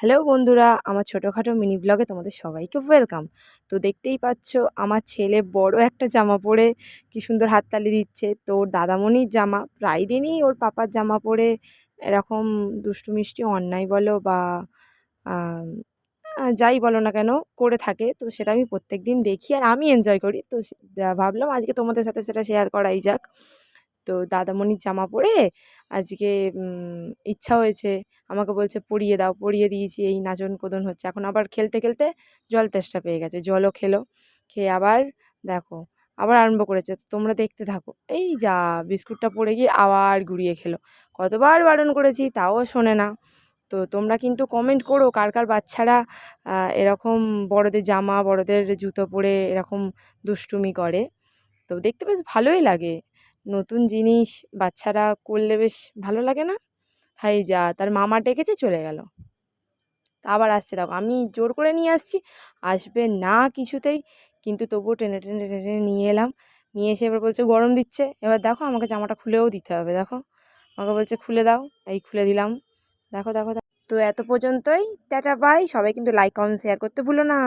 Hello বন্ধুরা, আমার ছোটোখাটো মিনি ব্লগে তোমাদের সবাইকে ওয়েলকাম। তো দেখতেই পাচ্ছ, আমার ছেলে বড় একটা জামা পরে কি সুন্দর হাততালি দিচ্ছে। তো ওর দাদামণির জামা, প্রায় দিনই ওর পাপার জামা পরে এরকম দুষ্টু মিষ্টি অন্যায় বলো বা যাই বলো না কেন, করে থাকে। তো সেটা আমি প্রত্যেক দিন দেখি আর আমি এনজয় করি। তো ভাবলাম আজকে তোমাদের সাথে সেটা শেয়ার করাই যাক। তো দাদামণির জামা পরে আজকে ইচ্ছা হয়েছে আমাকে বলছে পরিয়ে দাও, পরিয়ে দিয়েছি, এই নাচন কোদন হচ্ছে। এখন আবার খেলতে খেলতে জল তেষ্টা পেয়ে গেছে, জলও খেলো। খেয়ে আবার দেখো, আবার আরম্ভ করেছে, তোমরা দেখতে থাকো। এই যা, বিস্কুটটা পড়ে গিয়ে আবার গুড়িয়ে খেলো। কতবার বারণ করেছি তাও শোনে না। তো তোমরা কিন্তু কমেন্ট করো কার কার বাচ্চারা এরকম বড়দের জামা, বড়দের জুতো পরে এরকম দুষ্টুমি করে। তো দেখতে বেশ ভালোই লাগে। নতুন জিনিস বাচ্চারা করলে বেশ ভালো লাগে না? হাই যা, তার মামা ডেকেছে, চলে গেল। আবার আসছে, দেখো, আমি জোর করে নিয়ে আসছি, আসবে না কিছুতেই। কিন্তু তবুও টেনে টেনে টেনে নিয়ে এলাম। নিয়ে এসে এবার বলছে, গরম দিচ্ছে। এবার দেখো, আমাকে জামাটা খুলেও দিতে হবে, দেখো। আমাকে বলছে, খুলে দাও। এই খুলে দিলাম। দেখো দেখো দেখো। তো এত পর্যন্তই, টাটা, বাই। সবাই কিন্তু লাইক কমেন্ট শেয়ার করতে ভুলো না।